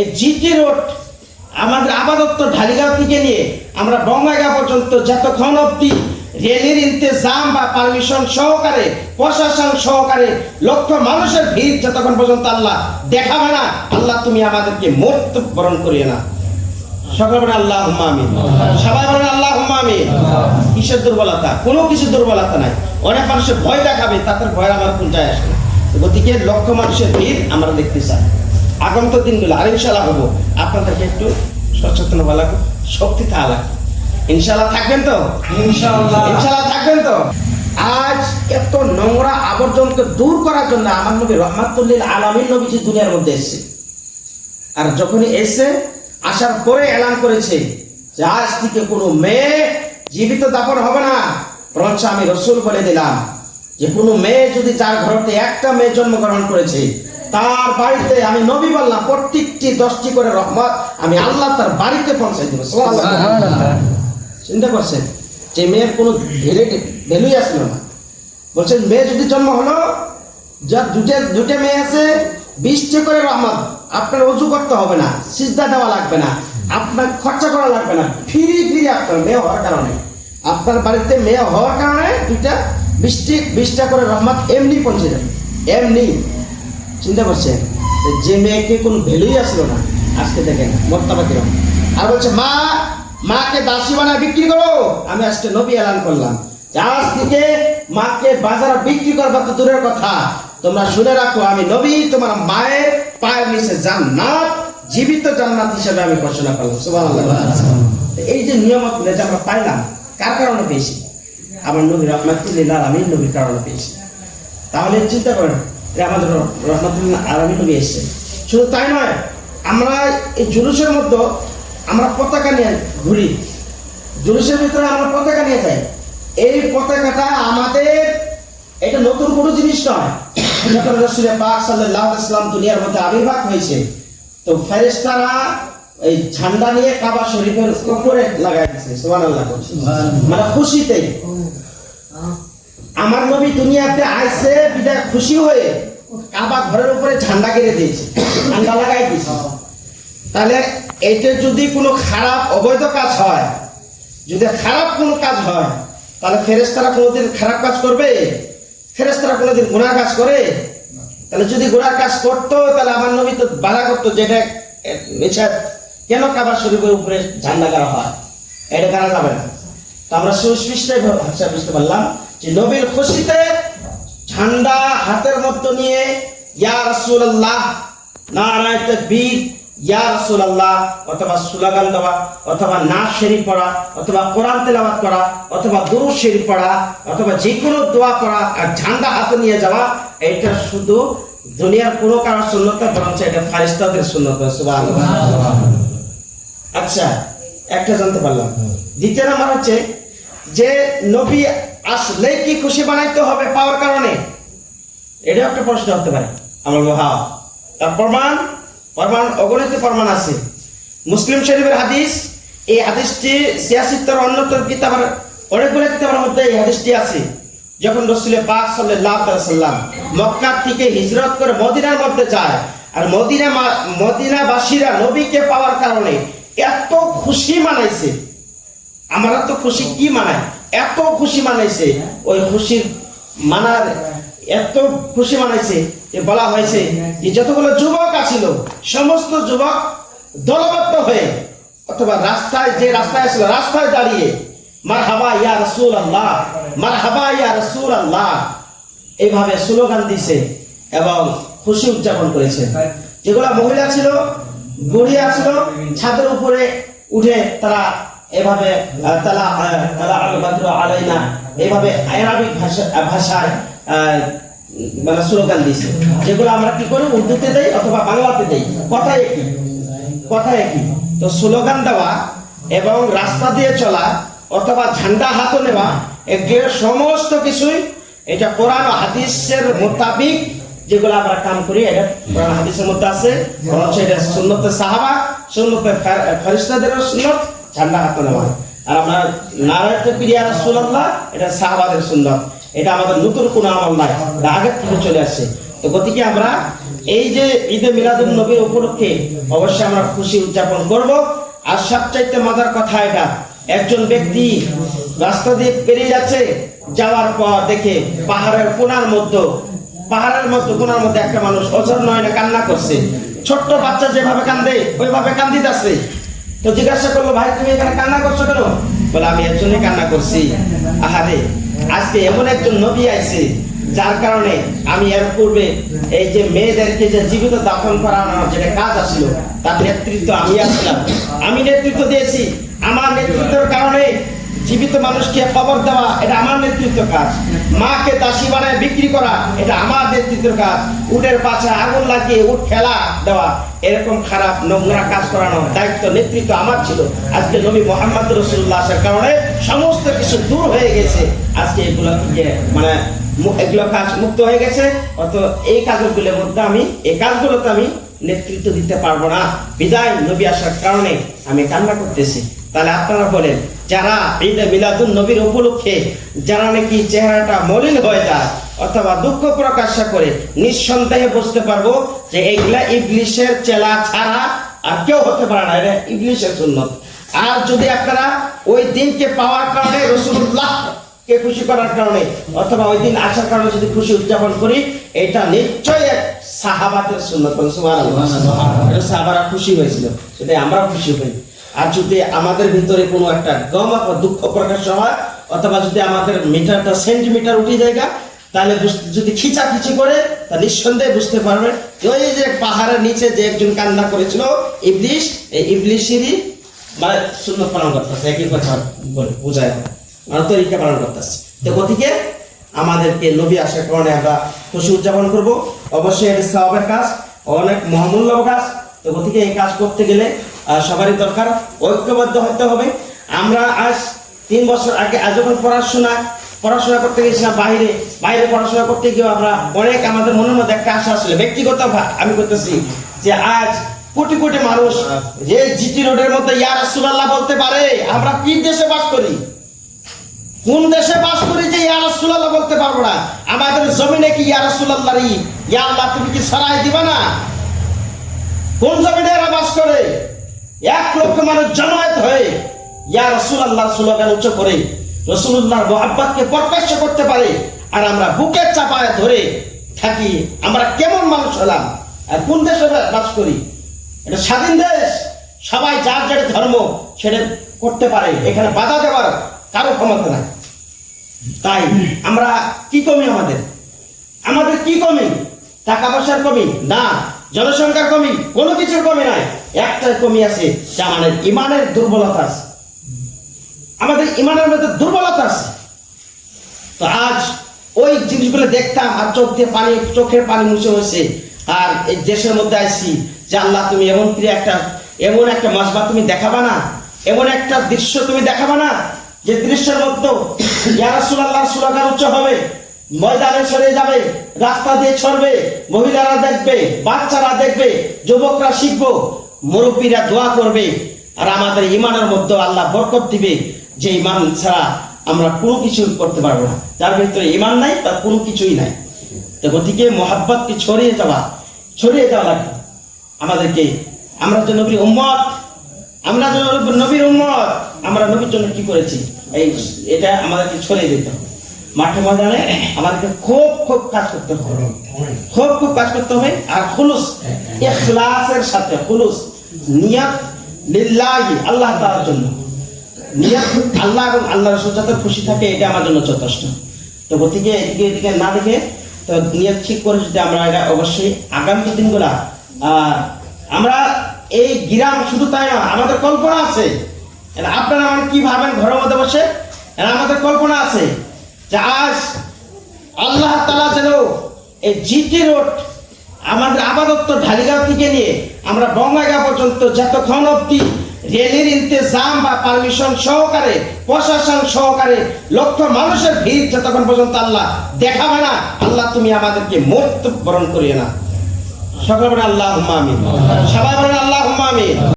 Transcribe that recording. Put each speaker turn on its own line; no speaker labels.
এই GT road, আমাদের ঢালিগাঁও থেকে নিয়ে আমরা পর্যন্ত যতক্ষণ অব্দি রেলের ইন্তজাম বা পারমিশন সহকারে, প্রশাসন সহকারে লক্ষ মানুষের ভিড় যতক্ষণ পর্যন্ত আল্লাহ দেখাবে না, আল্লাহ তুমি আমাদেরকে মৃত্যু বরণ করিয়ে না। সকল আল্লাহ সবাই বলেন আল্লাহ কিসের দুর্বলতা? কোনো কিছু দুর্বলতা নাই। অনেক মানুষের ভয় দেখাবে, তাদের ভয় আমার কোন যায় আসে গতিকে লক্ষ মানুষের ভিড় আমরা দেখতে চাই। আগন্ত দিনগুলো আর ইনশাল্লাহ হব। আপনাদেরকে একটু সচেতন হওয়া লাগবে শক্তি থাকা লাগবে। ইনশাল্লাহ থাকবেন তো?
ইনশাআল্লাহ।
ইনশাল্লাহ থাকবেন তো? আজ এত নোংরা আবর্জনকে দূর করার জন্য আমার নবী রহমাতুল্লিল আলামিন নবীজি দুনিয়ার মধ্যে এসেছে। আর যখনই এসে আসার পরে এলান করেছে যে আজ থেকে কোনো মেয়ে জীবিত দাপন হবে না। বরঞ্চ আমি রসুল বলে দিলাম যে কোনো মেয়ে যদি যার ঘরতে একটা মেয়ে জন্মগ্রহণ করেছে তার বাড়িতে আমি নবী বললাম প্রত্যেকটি দশটি করে রহমত আমি আল্লাহ তার বাড়িতে পৌঁছাই দেবো। চিন্তা করছেন যে মেয়ের কোনো ভ্যালুই আসলো না। বলছেন মেয়ে যদি জন্ম হলো যার দুটে দুটে মেয়ে আছে বিশটি করে রহমত আপনার অজু করতে হবে না সিজদা দেওয়া লাগবে না আপনার খরচা করা লাগবে না ফিরি ফ্রি আপনার মেয়ে হওয়ার কারণে। আপনার বাড়িতে মেয়ে হওয়ার কারণে দুইটা বিশটি বিশটা করে রহমত এমনি পৌঁছে যাবে এমনি। চিন্তা করছেন? যে মেয়েকে কোনো ভ্যালুই আসলো না, আজকে দেখেন মর্তাবা কিরম আর বলছে, মা, মাকে দাসী বানায় বিক্রি করো আমি আজকে নবী এলান করলাম। আজ থেকে মাকে বাজারে বিক্রি করবা তো দূরের কথা। তোমরা শুনে রাখো, আমি নবী, তোমার মায়ের পায়ের নিচে জান্নাত, জীবিত জান্নাত হিসেবে আমি ঘোষণা করলাম। এই যে নিয়ামত যেটা আমরা পাইলাম কার কারণে পেয়েছি? আমার নবী রহমাতুল্লিল্লাহ আমি নবীর কারণে পেয়েছি। তাহলে চিন্তা করেন যে আমাদের রহমতুল্লাহ আলমী নবী এসছে শুধু তাই নয় আমরা এই জুলুসের মধ্যে আমরা পতাকা নিয়ে ঘুরি। জুলুসের ভিতরে আমরা পতাকা নিয়ে যাই। এই পতাকাটা আমাদের এটা নতুন কোনো জিনিস নয়। যখন রসুলের পাক সাল্লাহ ইসলাম দুনিয়ার মধ্যে আবির্ভাব হয়েছে তো ফেরেস্তারা এই ঝান্ডা নিয়ে কাবা শরীফের উপরে লাগাই দিচ্ছে সুবহানাল্লাহ মানে খুশিতেই। আমার নবী দুনিয়াতে আসছে বিদায় খুশি হয়ে কাবা ঘরের উপরে ঝান্ডা কেড়ে দিয়েছে। ঝান্ডা লাগাই দিয়েছে। তাহলে এটা যদি কোনো খারাপ, অবৈধ কাজ হয়, যদি খারাপ কোনো কাজ হয়, তাহলে ফেরেস্তারা কোনোদিন খারাপ কাজ করবে? ফেরেস্তারা কোনোদিন গুনাহ কাজ করে? তাহলে যদি গুনাহ কাজ করতো, তাহলে আমার নবী তো বাধা করতো যেটা নিষেধ। কেন কাবার শরীফের উপরে ঝান্ডা করা হয়? এটা করা যাবে না। তো আমরা সুস্পষ্ট ভাষা বুঝতে পারলাম যে নবীর খুশিতে ঝান্ডা হাতের মধ্যে নিয়ে ইয়া রাসূলুল্লাহ নারায় তাকবীর ইয়া রাসূলুল্লাহ অথবা স্লোগান দেওয়া অথবা নাচ শরীফ পড়া অথবা কোরআন তেলাওয়াত করা অথবা দুরূদ শরীফ পড়া অথবা যে কোনো দোয়া পড়া আর ঝান্ডা হাতে নিয়ে যাওয়া এটা শুধু দুনিয়ার কোনো কারোর সুন্নত না, বরঞ্চ এটা ফারিস্তাদের সুন্নত সুবহানাল্লাহ। আচ্ছা একটা জানতে পারলাম। দ্বিতীয় নাম্বার হচ্ছে যে নবী আসলে কি খুশি বানাইতে হবে পাওয়ার কারণে? এটাও একটা প্রশ্ন হতে পারে। আমার বলব, হ্যাঁ। তার প্রমাণ প্রমাণ অগণিত প্রমাণ আছে। মুসলিম শরীফের হাদিস এই হাদিসটি সিয়াসিত্তর অন্যতম কিতাবের অনেকগুলো কিতাবের মধ্যে এই হাদিসটি আছে। যখন রসুল পাক আলাইহি সাল্লাম মক্কা থেকে হিজরত করে মদিনার মধ্যে যায় আর মদিনা মদিনাবাসীরা নবীকে পাওয়ার কারণে এত খুশি মানাইছে। আমরা তো খুশি কি মানায়? এত খুশি মানাইছে, ওই খুশির মানার এত খুশি মানাইছে যে বলা হয়েছে যে যতগুলো যুবক আছিল, সমস্ত যুবক দলবদ্ধ হয়ে অথবা রাস্তায় যে রাস্তায় ছিল রাস্তায় দাঁড়িয়ে মার হাবা ইয়া রসুল আল্লাহ মার হাবা ইয়া রসুল আল্লাহ এইভাবে স্লোগান দিছে এবং খুশি উদযাপন করেছে। যেগুলা মহিলা ছিল, বুড়িয়া ছিল, ছাদের উপরে উঠে তারা এভাবে তালা তালা আল আলাইনা, এভাবে আরবিক ভাষা ভাষায় মানে স্লোগান দিছে। যেগুলো আমরা কি করি? উর্দুতে দেই অথবা বাংলাতে দেই? কথা একই। কথা একই। তো স্লোগান দেওয়া এবং রাস্তা দিয়ে চলা অথবা ঝান্ডা হাতে নেওয়া এগুলো সমস্ত কিছুই এটা কোরআন হাদিসের মোতাবিক যেগুলো আমরা কাম করি, এটা কোরআন হাদিসের মধ্যে আছে। এটা সুন্নতে সাহাবা, সুন্নতে ফেরিস্তাদের সুন্নত। ঝান্ডা নেওয়া আর আমরা নারায়ণ প্রিয়া রাসূলুল্লাহ, এটা সুন্নত। এটা আমাদের নতুন কোনো আমল নাই আগের থেকে চলে আসছে। তো গতিকে আমরা এই যে ঈদে মিলাদুল নবীর উপলক্ষে অবশ্যই আমরা খুশি উদযাপন করব। আর সবচাইতে মজার কথা এটা, একজন ব্যক্তি রাস্তা দিয়ে পেরিয়ে যাচ্ছে, যাওয়ার পর দেখে পাহাড়ের কোনার মধ্যে, পাহাড়ের মধ্যে, কোনার মধ্যে একটা মানুষ অজর নয় কান্না করছে। ছোট্ট বাচ্চা যেভাবে কান্দে, ওইভাবে কান্দিতেছে। তো জিজ্ঞাসা করল, ভাই, তুমি এখানে কান্না করছ কেন? বলে, আমি এর জন্য কান্না করছি। আহারে আজকে এমন একজন নবী আইছে, যার কারণে আমি এর পূর্বে এই যে মেয়েদেরকে যে জীবিত দাফন করানোর যেটা কাজ আসলো, তার নেতৃত্ব আমি আসলাম। আমি নেতৃত্ব দিয়েছি। আমার নেতৃত্বের কারণে জীবিত মানুষকে খবর দেওয়া, এটা আমার নেতৃত্ব কাজ। মাকে দাসী বানায় বিক্রি করা, এটা আমার নেতৃত্বের কাজ। উটের পাশে আগুন লাগিয়ে উট ফেলা দেওয়া, এরকম খারাপ নোংরা কাজ করানোর দায়িত্ব, নেতৃত্ব আমার ছিল। আজকে নবী মোহাম্মদ রসুল্লাহ আসার কারণে সমস্ত কিছু দূর হয়ে গেছে। আজকে এগুলো থেকে মানে এগুলো কাজ মুক্ত হয়ে গেছে। অত এই কাজগুলোর মধ্যে আমি, এই কাজগুলোতে আমি নেতৃত্ব দিতে পারব না। বিদায় নবী আসার কারণে আমি কান্না করতেছি। তাহলে আপনারা বলেন, যারা ঈদে মিলাদুন নবীর উপলক্ষে, যারা নাকি চেহারাটা মলিন হয়ে যায় অথবা দুঃখ প্রকাশ করে, নিঃসন্দেহে বুঝতে পারব যে এইগুলা ইবলিশের চেলা ছাড়া আর কেউ হতে পারে না। এটা ইবলিশের সুন্নত। আর যদি আপনারা ওই দিনকে পাওয়ার কারণে রসুল্লাহ কে খুশি করার কারণে? অথবা ওই দিন আসার কারণে যদি খুশি উদযাপন করি, এটা নিশ্চয়ই এক সাহাবাতের সুন্নত সাহাবারা খুশি হয়েছিল, সেটাই আমরা খুশি হই। আর যদি আমাদের ভিতরে কোনো একটা গম অথবা দুঃখ প্রকাশ হয়, অথবা যদি আমাদের মিটারটা সেন্টিমিটার উঠে জায়গা তাহলে যদি খিচাখিচি করে, তা নিঃসন্দেহে বুঝতে পারবে যে ওই যে পাহাড়ের নিচে যে একজন কান্না করেছিল, ইবলিশ, এই ইবলিশেরই মানে শূন্য পালন করতেছে, একই কথা বলে, বোঝায়। মানে তরিকা পালন করতেছে। তো গতিকে আমাদেরকে নবী আসার কারণে আমরা খুশি উদযাপন করব। অবশ্যই এটা সবের কাজ অনেক মহামূল্য কাজ। তো গতিকে এই কাজ করতে গেলে সবারই দরকার। ঐক্যবদ্ধ হতে হবে। আমরা আজ তিন বছর আগে আজ যখন পড়াশোনা পড়াশোনা করতে গেছিলাম বাইরে বাইরে পড়াশোনা করতে গিয়ে আমরা অনেক আমাদের মনের মধ্যে একটা আশা আসলে ব্যক্তিগত আমি করতেছি যে আজ কোটি কোটি মানুষ যে জিটি রোডের মধ্যে ইয়ার রাসূলুল্লাহ বলতে পারে। আমরা কি দেশে বাস করি? কোন দেশে বাস করি যে ইয়া রাসূলুল্লাহ বলতে পারব না? আমাদের জমিনে কি ইয়া রাসূলুল্লাহ রি ইয়া আল্লাহ, তুমি কি সরাই দিবা না? কোন জমিনে এরা বাস করে? এক লক্ষ মানুষ জমায়েত হয়ে ইয়া রাসূলুল্লাহ স্লোগান উচ্চ করে। রাসূলুল্লাহর মোহাব্বতকে প্রকাশ্য করতে পারে। আর আমরা বুকের চাপায় ধরে থাকি। আমরা কেমন মানুষ হলাম? আর কোন দেশে বাস করি? এটা স্বাধীন দেশ। সবাই যার যার ধর্ম সেটা করতে পারে। এখানে বাধা দেওয়ার কারও ক্ষমতা নাই। তাই আমরা কি কমি আমাদের? আমাদের কি কমি? টাকা পয়সার কমি? না, জনসংখ্যার কমি? কোনো কিছুর কমি নাই। একটাই কমি আছে যে আমাদের ইমানের দুর্বলতা আছে। আমাদের ইমানের মধ্যে দুর্বলতা আছে। তো আজ ওই জিনিসগুলো দেখতাম আর চোখ দিয়ে পানি, চোখের পানি মুছে হয়েছে। আর এই দেশের মধ্যে আসছি যে আল্লাহ, তুমি এমন একটা এমন একটা মশবা তুমি দেখাবা না? এমন একটা দৃশ্য তুমি দেখাবা না? যে দৃশ্যের মধ্যে ইয়ারসুল্লাহ সুলাগান উচ্চ হবে, ময়দানে সরে যাবে, রাস্তা দিয়ে ছড়বে, মহিলারা দেখবে, বাচ্চারা দেখবে, যুবকরা শিখব, মুরব্বীরা দোয়া করবে, আর আমাদের ইমানের মধ্যে আল্লাহ বরকত দিবে, যে ইমান ছাড়া আমরা কোনো কিছু করতে পারব না। যার ভিতরে ইমান নাই, তার কোনো কিছুই নাই। তো গতিকে মোহাব্বতকে ছড়িয়ে যাওয়া ছড়িয়ে দেওয়া লাগবে। আমাদেরকে, আমরা যে নবীর উম্মত, আমরা নবীর- নবীর উম্মত আমরা নবীর জন্য কি করেছি? এই এটা আমাদেরকে ছড়িয়ে দিতে হবে। মাঠে ময়দানে আমাদেরকে খুব খুব কাজ করতে হবে। খুব খুব কাজ করতে হবে। আর খুলুস, ইখলাসের সাথে খুলুস, নিয়ত লিল্লাহি, আল্লাহ তাআলার জন্য। নিয়ত আল্লাহ এবং আল্লাহ রসুল খুশি থাকে, এটা আমার জন্য যথেষ্ট। তো গতিকে এদিকে এদিকে না দেখে, তো নিয়ত ঠিক করে যদি আমরা এটা অবশ্যই আগামী দিনগুলা আমরা এই গ্রাম শুধু তাই না, আমাদের কল্পনা আছে। এরা আপনারা মানে কি ভাবেন ঘরের মধ্যে বসে? আমাদের কল্পনা আছে যে আজ আল্লাহ তালা যেন এই জিটি রোড আমাদের আপাতত ঢালিগাঁও থেকে নিয়ে আমরা বঙ্গাইগাঁ পর্যন্ত যতক্ষণ অব্দি রেলের ইন্তজাম বা পারমিশন সহকারে, প্রশাসন সহকারে লক্ষ মানুষের ভিড় যতক্ষণ পর্যন্ত আল্লাহ দেখাবে না, আল্লাহ তুমি আমাদেরকে মৃত্যু বরণ করিয়ে না। সকল বলেন আল্লাহ আমিন। সবাই বলেন আল্লাহ আমিন।